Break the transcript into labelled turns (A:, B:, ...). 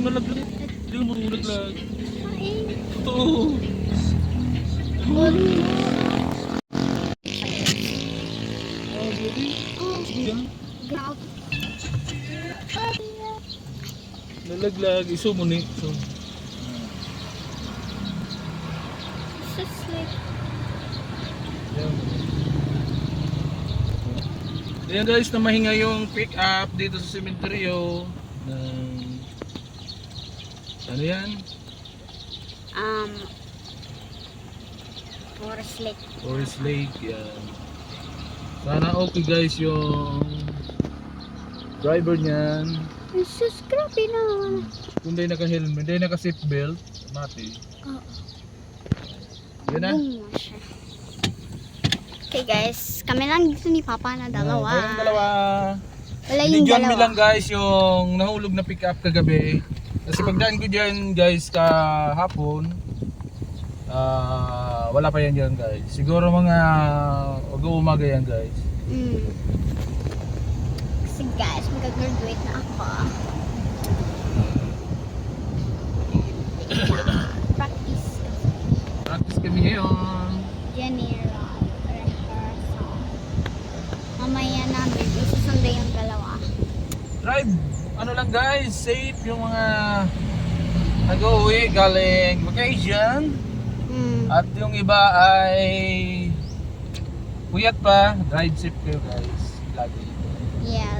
A: nalaglag. Hindi mo nalaglag.
B: Ay,
A: Totoo. Oh, baby.
B: Oh,
A: Sige yan. Nalaglag. Iso mo ni. So,
B: Suslik.
A: yan. Ayan guys, na mahinga yung pick up dito sa sementeryo ng ano yan?
B: Um, Forest Lake.
A: Forest Lake, yan. Sana okay guys yung driver niyan.
B: Ay, sus, grabe naman.
A: Kung hindi naka-helmet, hindi naka-seatbelt, mati.
B: Oo.
A: Yun na.
B: Boom mo siya. Okay guys, kami lang dito ni Papa na dalawa.
A: Kayong dalawa.
B: Wala yung
A: Binigyan
B: dalawa.
A: mi lang guys yung nahulog na pick up kagabi. Kasi pagdaan ko dyan guys kahapon, ah wala pa yan dyan guys. Siguro mga mag-uumaga yan guys.
B: Mm. Kasi guys, mag-graduate na ako. Practice kasi.
A: Practice kami ngayon.
B: General rehearsal. Mamaya namin, isusunday yung dalawa.
A: Drive, ano lang guys, safe yung mga nag-uwi galing vacation.
B: Mm.
A: At yung iba ay puyat pa, drive safe kayo guys. Lagi.
B: Yes.